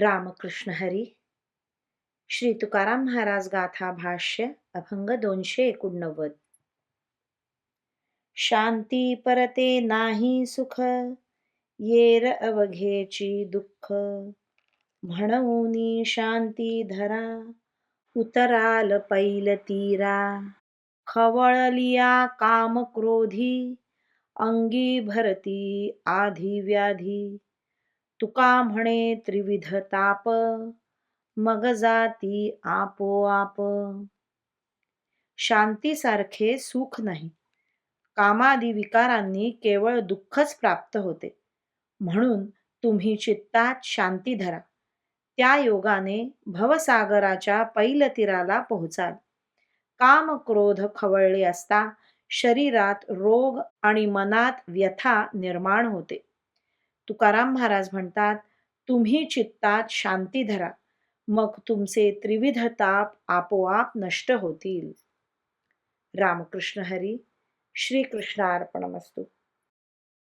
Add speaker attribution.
Speaker 1: रामकृष्ण हरी. श्री तुकाराम महाराज गाथा भाष्य अभंग दोनशे एकोणनव्वद. शांती परते नाही सुख येर अवघेची दुःख. म्हणून शांती धरा उतराल पैल तीरा. खवळलिया काम क्रोधी अंगी भरती आधी व्याधी. तुका म्हणे त्रिविध ताप मग जाती आपोआप. शांतीसारखे सुख नाही. कामादी विकारांनी केवळ दुःखच प्राप्त होते. म्हणून तुम्ही चित्तात शांती धरा. त्या योगाने भवसागराच्या पैलतीराला पोहोचाल. काम क्रोध खवळले असता शरीरात रोग आणि मनात व्यथा निर्माण होते. तुकाराम महाराज म्हणतात तुम्ही चित्तात शांती धरा मग तुमचे त्रिविध ताप आपोआप नष्ट होतील. रामकृष्ण हरी श्रीकृष्णार्पणमस्तू.